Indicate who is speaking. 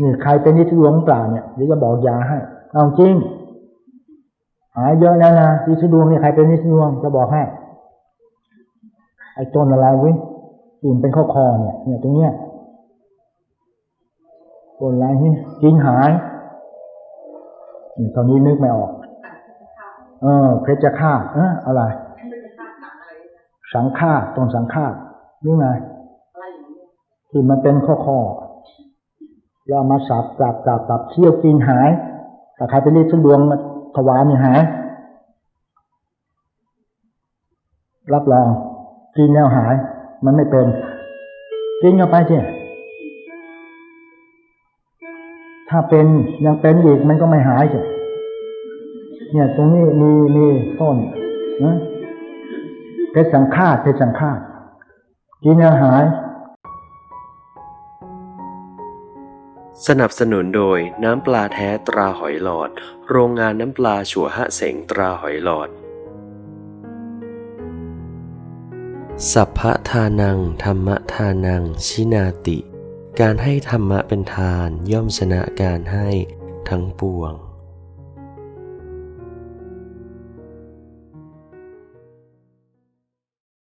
Speaker 1: นี่ใครเป็นนิสดวงเปล่าเนี่ยเดี๋ยวจะบอกยาให้ เอาจริง หายเยอะแล้วนะนิสดวงนี่ใครเป็นนิสดวงจะบอกให้ ไอ้ต้นอะไรเวิอื่นเป็นข้อคอเนี่ย เนี่ยตรงเนี้ยต้นอะไรนี่กินหายนี่ตอนนี้นึกไม่ออก เออ เพชรฆาตเอออะไร สังฆาตต้นสังฆาตนี่ไงที่มันเป็นข้อคอแล้ว เอามาสับสับสับสับเคี่ยวกินหายแต่ใครไปรีดทุดวงมาถวายนี่หาย รับรองกินแล้วหาย มันไม่เป็นกินเข้าไปสิถ้าเป็นยังเป็นอีกมันก็ไม่หายสิเนี่ย ตรงนี้มีมีต้นนะเพชรสังฆาตเพชรสังฆาตกินแล้วหาย
Speaker 2: สนับสนุนโดยน้ำปลาแท้ตราหอยหลอด โรงงานน้ำปลาฉัวหะเสงตราหอยหลอด สัพพะทานัง ธรรมทานัง ชินาติ การให้ธรรมะเป็นทานย่อมชนะการให้ทั้งปวง